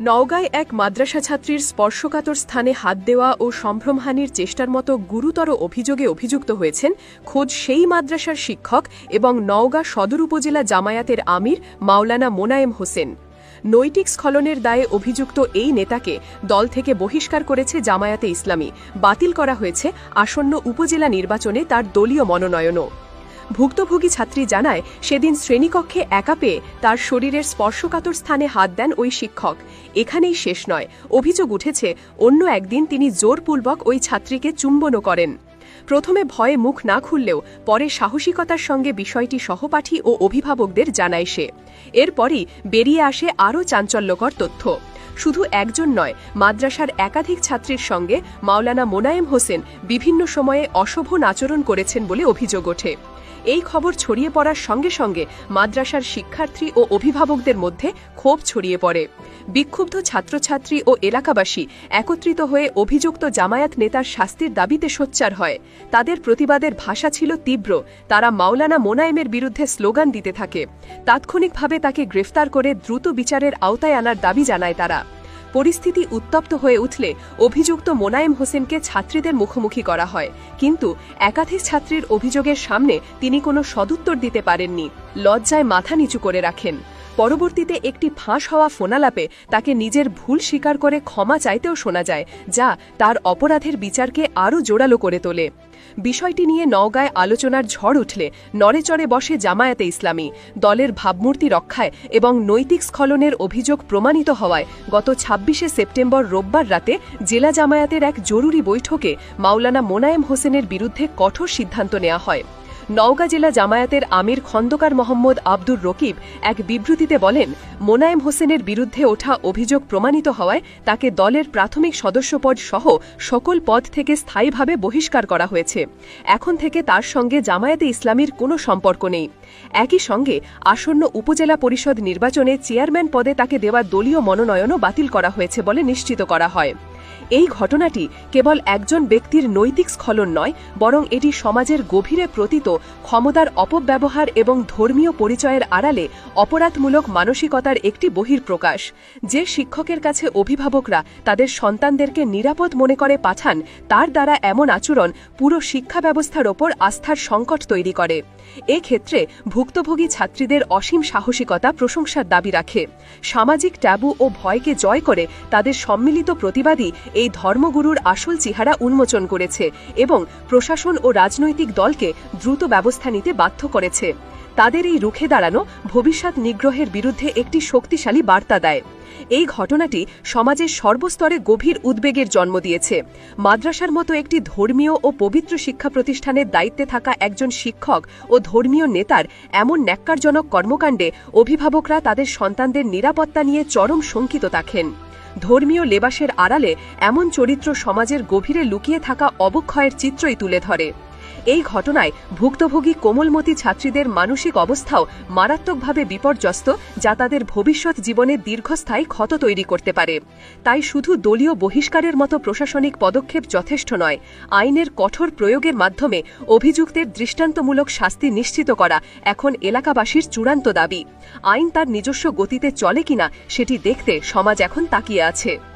নওগাঁয় এক মাদ্রাসা ছাত্রীর স্পর্শকাতর স্থানে হাত দেওয়া ও সম্ভ্রমহানির চেষ্টার মতো গুরুতর অভিযোগে অভিযুক্ত হয়েছেন খোদ সেই মাদ্রাসার শিক্ষক এবং নওগাঁ সদর উপজেলা জামায়াতের আমির মাওলানা মোনায়েম হোসেন। নৈতিক স্খলনের দায়ে অভিযুক্ত এই নেতাকে দল থেকে বহিষ্কার করেছে জামায়াতে ইসলামী। বাতিল করা হয়েছে আসন্ন উপজেলা নির্বাচনে তার দলীয় মনোনয়নও। ভুক্তভোগী ছাত্রী জানায়, সেদিন শ্রেণীকক্ষে একা পেয়ে তার শরীরের স্পর্শকাতর স্থানে হাত দেন ওই শিক্ষক। এখানেই শেষ নয়। অভিযোগ উঠেছে, অন্য একদিন তিনি জোরপূর্বক ওই ছাত্রীকে চুম্বনও করেন। প্রথমে ভয়ে মুখ না খুললেও পরে সাহসিকতার সঙ্গে বিষয়টি সহপাঠী ও অভিভাবকদের জানায় সে। এরপরই বেরিয়ে আসে আরও চাঞ্চল্যকর তথ্য। শুধু একজন নয়, মাদ্রাসার একাধিক ছাত্রীর সঙ্গে মাওলানা মোনায়েম হোসেন বিভিন্ন সময়ে অশোভন আচরণ করেছেন বলে অভিযোগ ওঠে। এই খবর ছড়িয়ে পড়ার সঙ্গে সঙ্গে মাদ্রাসার শিক্ষার্থী ও অভিভাবকদের মধ্যে ক্ষোভ ছড়িয়ে পড়ে। বিক্ষুব্ধ ছাত্রছাত্রী ও এলাকাবাসী একত্রিত হয়ে অভিযুক্ত জামায়াত নেতার শাস্তির দাবিতে সোচ্চার হয়। তাদের প্রতিবাদের ভাষা ছিল তীব্র। তারা মাওলানা মোনায়েমের বিরুদ্ধে স্লোগান দিতে থাকে। তাৎক্ষণিকভাবে তাকে গ্রেফতার করে দ্রুত বিচারের আওতায় আনার দাবি জানায় তারা। পরিস্থিতি উত্তপ্ত হয়ে উঠলে অভিযুক্ত মোনায়েম হোসেনকে ছাত্রীদের মুখোমুখি করা হয়। কিন্তু একাধিক ছাত্রীর অভিযোগের সামনে তিনি কোনো সদুত্তর দিতে পারেননি। লজ্জায় মাথা নিচু করে রাখেন। পরবর্তীতে একটি ফাঁস হওয়া ফোনালাপে তাকে নিজের ভুল স্বীকার করে ক্ষমা চাইতেও শোনা যায়, যা তার অপরাধের বিচারকে আরও জোরালো করে তোলে। বিষয়টি নিয়ে নওগাঁয় আলোচনার ঝড় উঠলে নড়েচড়ে বসে জামায়াতে ইসলামী, দলের ভাবমূর্তি রক্ষায় এবং নৈতিক স্খলনের অভিযোগ প্রমাণিত হওয়ায় গত ছাব্বিশে সেপ্টেম্বর রোববার রাতে জেলা জামায়াতের এক জরুরি বৈঠকে মাওলানা মোনায়েম হোসেনের বিরুদ্ধে কঠোর সিদ্ধান্ত নেওয়া হয়। নওগাঁ জেলা জামায়াতের আমির খন্দকার মোহাম্মদ আব্দুর রকিব এক বিবৃতিতে বলেন, মোনায়েম হোসেনের বিরুদ্ধে ওঠা অভিযোগ প্রমাণিত হওয়ায় তাকে দলের প্রাথমিক সদস্যপদ সহ সকল পদ থেকে স্থায়ীভাবে বহিষ্কার করা হয়েছে। এখন থেকে তার সঙ্গে জামায়াতে ইসলামীর কোনো সম্পর্ক নেই। একই সঙ্গে আসন্ন উপজেলা পরিষদ নির্বাচনে চেয়ারম্যান পদে তাকে দেওয়া দলীয় মনোনয়নও বাতিল করা হয়েছে বলে নিশ্চিত করা হয়। এই ঘটনাটি কেবল একজন ব্যক্তির নৈতিক স্খলন নয়, বরং এটি সমাজের গভীরে প্রতীত ক্ষমতার অপব্যবহার এবং ধর্মীয় পরিচয়ের আড়ালে অপরাধমূলক মানসিকতার একটি বহির্প্রকাশ যে শিক্ষকের কাছে অভিভাবকরা তাদের সন্তানদেরকে নিরাপদ মনে করে পাঠান, তার দ্বারা এমন আচরণ পুরো শিক্ষা ব্যবস্থার ওপর আস্থার সংকট তৈরি করে। এক্ষেত্রে ভুক্তভোগী ছাত্রীদের অসীম সাহসিকতা প্রশংসার দাবি রাখে। সামাজিক ট্যাবু ও ভয়কে জয় করে তাদের সম্মিলিত প্রতিবাদী এই ধর্মগুরুর আসল চেহারা উন্মোচন করেছে এবং প্রশাসন ও রাজনৈতিক দলকে দ্রুত ব্যবস্থা নিতে বাধ্য করেছে। তাদের এই রুখে দাঁড়ানো ভবিষ্যৎ নিগ্রহের বিরুদ্ধে একটি শক্তিশালী বার্তা দেয়। এই ঘটনাটি সমাজের সর্বস্তরে গভীর উদ্বেগের জন্ম দিয়েছে। মাদ্রাসার মতো একটি ধর্মীয় ও পবিত্র শিক্ষা প্রতিষ্ঠানের দায়িত্বে থাকা একজন শিক্ষক ও ধর্মীয় নেতার এমন ন্যাক্কারজনক কর্মকাণ্ডে অভিভাবকরা তাদের সন্তানদের নিরাপত্তা নিয়ে চরম শঙ্কিত থাকেন। ধর্মীয় লেবাসের আড়ালে এমন চরিত্র সমাজের গভীরে লুকিয়ে থাকা অবক্ষয়ের চিত্রই তুলে ধরে। এই ঘটনায় ভুক্তভোগী কোমলমতি ছাত্রীদের মানসিক অবস্থাও মারাত্মকভাবে বিপর্যস্ত, যা তাদের ভবিষ্যৎ জীবনে দীর্ঘস্থায়ী ক্ষত তৈরি করতে পারে। তাই শুধু দলীয় বহিষ্কারের মতো প্রশাসনিক পদক্ষেপ যথেষ্ট নয়, আইনের কঠোর প্রয়োগের মাধ্যমে অভিযুক্তের দৃষ্টান্তমূলক শাস্তি নিশ্চিত করা এখন এলাকাবাসীর চূড়ান্ত দাবি। আইন তার নিজস্ব গতিতে চলে কিনা সেটি দেখতে সমাজ এখন তাকিয়ে আছে।